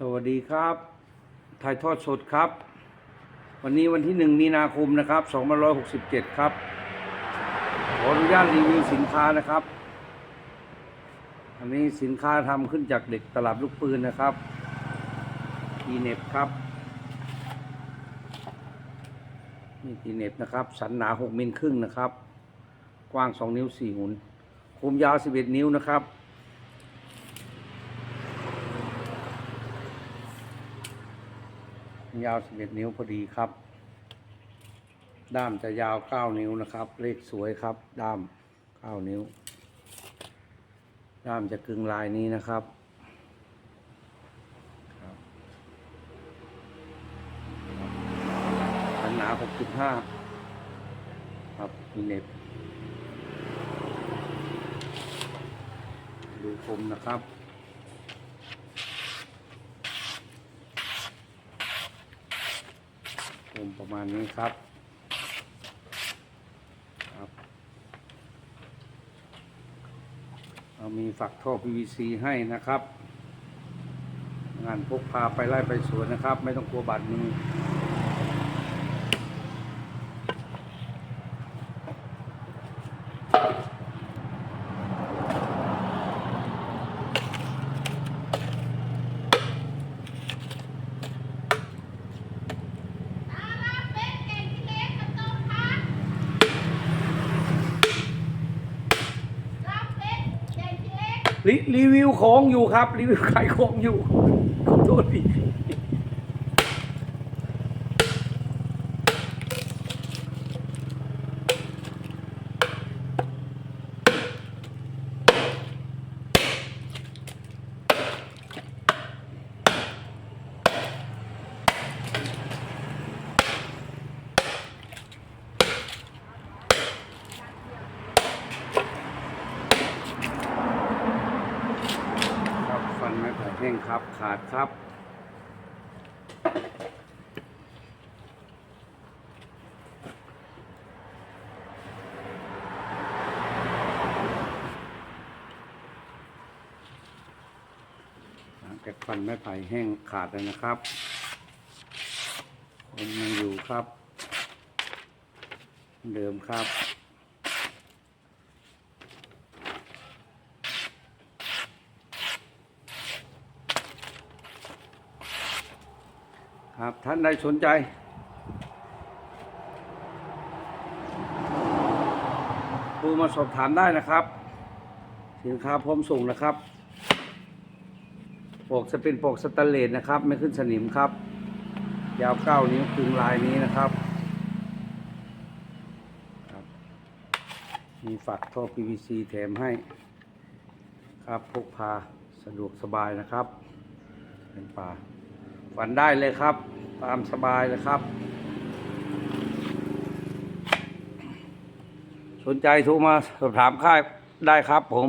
สวัสดีครับ ถ่ายทอดสดครับ วันนี้วันที่หนึ่งมีนาคมนะครับ2567 ครับ ขออนุญาตรีวิวสินค้านะครับ อันนี้สินค้าทำขึ้นจากเด็กตลับลูกปืนนะครับทีเน็บครับ นี่ทีเน็บนะครับ สันหนา 6 มิลครึ่งนะครับ กว้าง 2 นิ้ว 4 หุนคุมยาว 11 นิ้วนะครับ ยาว 11 นิ้วพอดีครับ ด้ามจะยาว 9 นิ้วนะครับ เลขสวยครับ ด้าม 9 นิ้ว ด้ามจะกึ่งลายนี้นะครับขันหนา 6.5 ครับ มีเน็บดูคมนะครับุมประมาณนี้ครับครับเรามีฝักท่อ PVC ให้นะครับ งานพกพาไปไล่ไปสวนนะครับ ไม่ต้องกลัวบาดมือ อาลาเป็ดเก่งที่เล็กกับโตพันลาเป็ดเก่งที่เล็ก รีวิวของอยู่ครับ รีวิวขายของอยู่ขอโทษพี่ครับฟันไม้ไผ่ แห้งครับ ขาดครับหลังจากฟันไม้ไผ่แห้งขาดแล้วนะครับคมยังอยู่ครับ เดิมครับ ครับท่านใดสนใจโทรมาสอบถามได้นะครับ สินค้าพร้อมส่งนะครับปกจะเป็นปกสแตนเลสนะครับ ไม่ขึ้นสนิมครับ ยาวเก้านิ้วคึงลายนี้นะครับครับ มีฝักท่อ PVC แถมให้ ครับพกพาสะดวกสบายนะครับ เป็นป่า ฝันได้เลยครับ ตามสบายเลยครับ สนใจโทรมาสอบถามค่ายได้ครับผม